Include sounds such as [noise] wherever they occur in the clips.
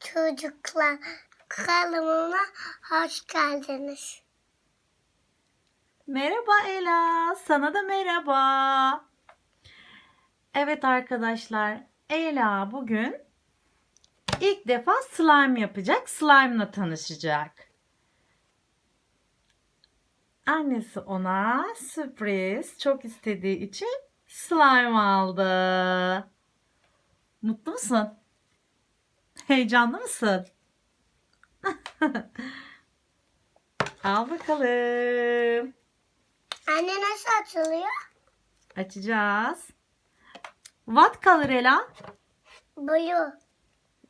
Çocuklar. Kanalıma hoş geldiniz. Merhaba Ela, sana da merhaba. Evet arkadaşlar, Ela bugün ilk defa slime yapacak, slime'la tanışacak. Annesi ona sürpriz, çok istediği için slime aldı. Mutlu musun? Heyecanlı mısın? [laughs] Al bakalım. Anne nasıl açılıyor? Açacağız. What color Ela? Blue.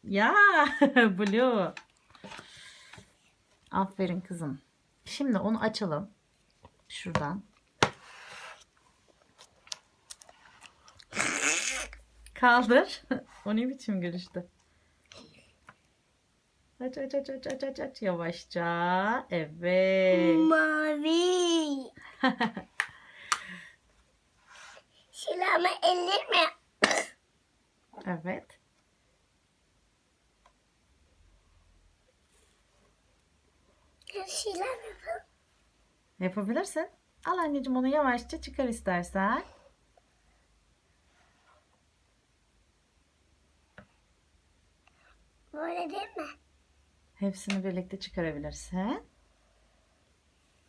Ya [laughs] blue. Aferin kızım. Şimdi onu açalım. Şuradan. Kaldır. [laughs] o ne biçim gülüştü? Aç aç aç aç aç aç aç yavaşça. Evet. Mavi. [laughs] Silahımı ellerime. Evet. Silah yapalım. Yapabilirsin. Al anneciğim onu yavaşça çıkar istersen. Böyle değil mi? Hepsini birlikte çıkarabilirsin.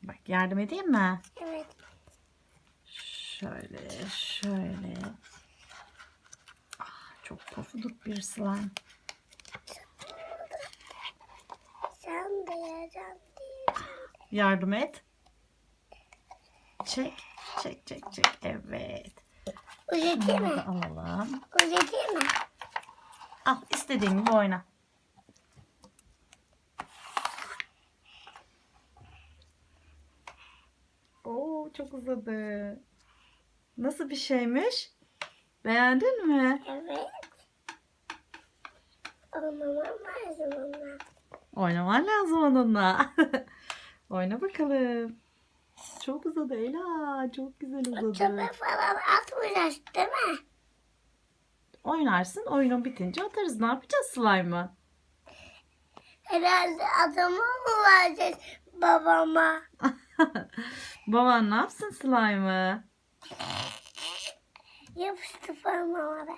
Bak yardım edeyim mi? Evet. Şöyle, şöyle. Ah, çok pofuduk bir slime. Sen de değil. Yardım et. Çek, çek, çek, çek. Evet. Mi? da alalım. Değil mi? Al istediğin gibi oyna. Oo çok uzadı. Nasıl bir şeymiş? Beğendin mi? Evet. Olmamam lazım onlar. Oynaman lazım onunla. [laughs] Oyna bakalım. Çok uzadı Ela. Çok güzel uzadı. Çöpe falan atmayacağız değil mi? Oynarsın. Oyunun bitince atarız. Ne yapacağız slime'ı? Herhalde adamı mı vereceğiz babama? [laughs] [laughs] Baban ne yapsın slime'ı? Yapıştı parmağıma da.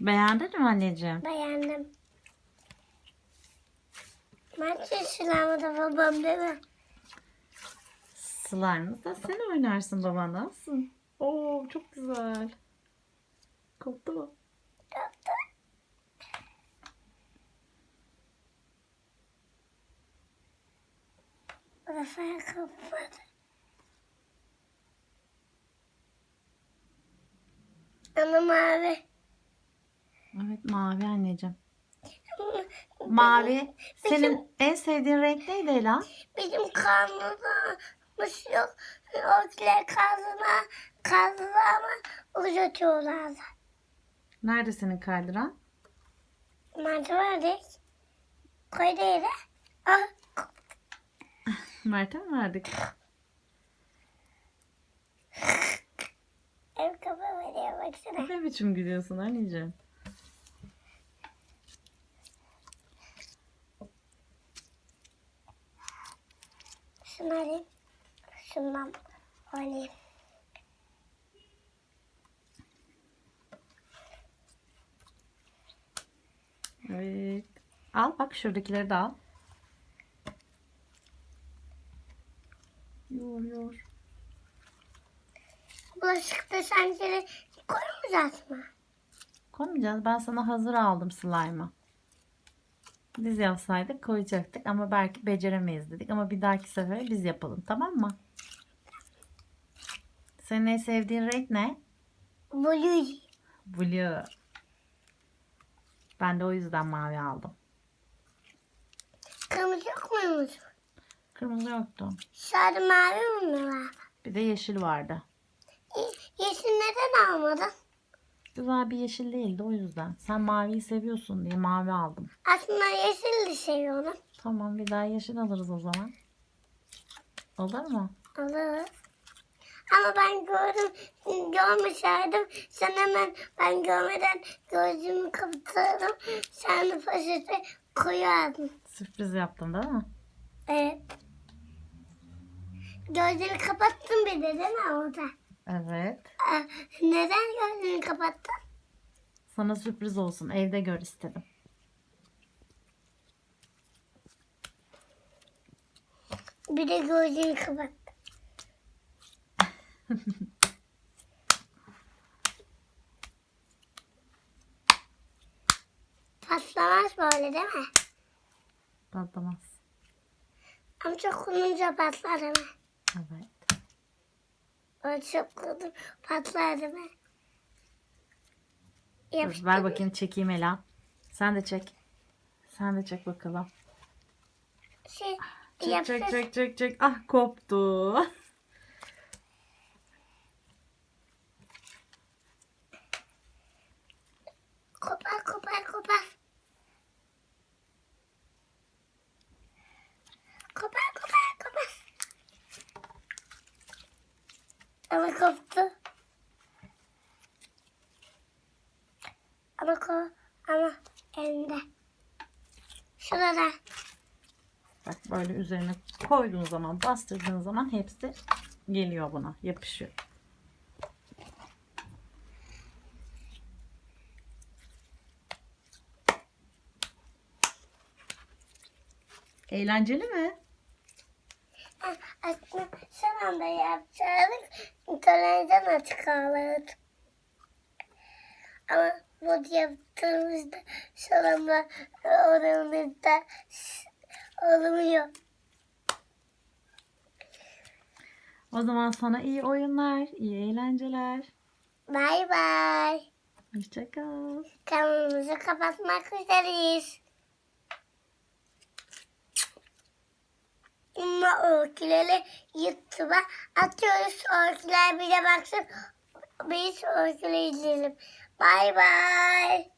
Beğendin mi anneciğim? Beğendim. Bence silahımı da babam mi? Slime'ı da sen oynarsın baban ne yapsın? Oo çok güzel. Koptu mu? Burası kapadı. Ana mavi. Evet mavi anneciğim. Mavi. Senin en sevdiğin renk neydi Ela? Benim karnımız yok. Ortalar kazıma, kazıma uzatıyorlar. Nerede senin kaydıran? Mantı verdik. Koydu yere. Ah, Mert'e mi verdik? ev kapağı diye baksana. Ne biçim gülüyorsun anneciğim? Şunu alayım. Şundan alayım. Evet. Al bak şuradakileri de al. Yor yor. Bulaşık desenleri koymayacağız mı? Koymayacağız. Ben sana hazır aldım slime'ı. Biz yapsaydık koyacaktık ama belki beceremeyiz dedik. Ama bir dahaki sefer biz yapalım tamam mı? Senin en sevdiğin renk ne? Blue. Blue. Ben de o yüzden mavi aldım. Kırmızı yok muymuş? Kırmızı yoktu. Sadece mavi mi var? Bir de yeşil vardı. Ye- Yeşil neden almadın? Güzel bir yeşil değildi o yüzden. Sen maviyi seviyorsun diye mavi aldım. Aslında yeşil de seviyorum. Tamam bir daha yeşil alırız o zaman. Olur mu? Alırız. Ama ben gördüm, görmüşlerdim. Sen hemen ben görmeden gözümü kapatırdım. Sen de poşete koyardın. Sürpriz yaptım değil mi? Evet. Gözleri kapattın bir de değil mi orada? Evet. Aa, neden gözünü kapattın? Sana sürpriz olsun. Evde gör istedim. Bir de gözünü kapattın. [laughs] Patlamaz böyle değil mi? Patlamaz. Ama çok kulunca patlar mi? Evet. O çok kulun patlar değil mi? Yapıştır. ver bakayım çekeyim Ela. Sen de çek. Sen de çek bakalım. Şey, Çek yapıştır. çek çek çek çek. Ah koptu. [laughs] Ama koptu. Ama ko ama elinde. Şurada. Bak böyle üzerine koyduğun zaman bastırdığın zaman hepsi geliyor buna. Yapışıyor. Eğlenceli mi? Aslında şu anda yapacaktık. Televizyon açık kalırdı. Ama bu yaptığımızda şu anda oranımızda olmuyor. O zaman sana iyi oyunlar, iyi eğlenceler. Bay bay. Hoşçakal. Kanalımızı kapatmak üzereyiz. Ama öyküleri YouTube'a atıyoruz. Öyküler bize baksın. Biz öyküleri izleyelim. Bay bay.